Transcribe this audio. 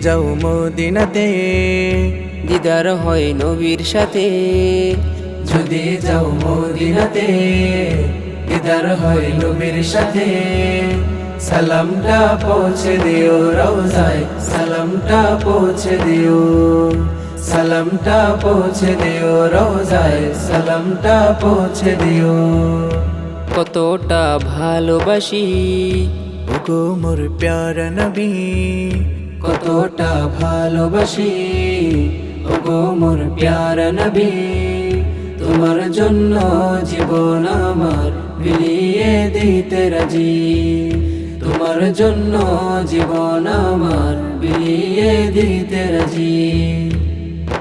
যাও মদিনাতে, দিদার হয় নবীর সাথে। যদি যাও মদিনাতে, দিদার হয় নবীর সাথে। সালামটা পৌঁছে দিও রওজায়, সালামটা পৌঁছে দিও। সালামটা পৌঁছে দিও রওজায়, সালামটা পৌঁছে দিও। কতটা ভালোবাসি, ওগো মোর প্যার নবী। কতটা ভালোবাসি? ওগো মোর প্যার নবী, তোমার জন্য জীবন আমার বিলিয়ে দিতে রাজি। তোমার জন্য জীবন আমার বিলিয়ে দিতে রাজি।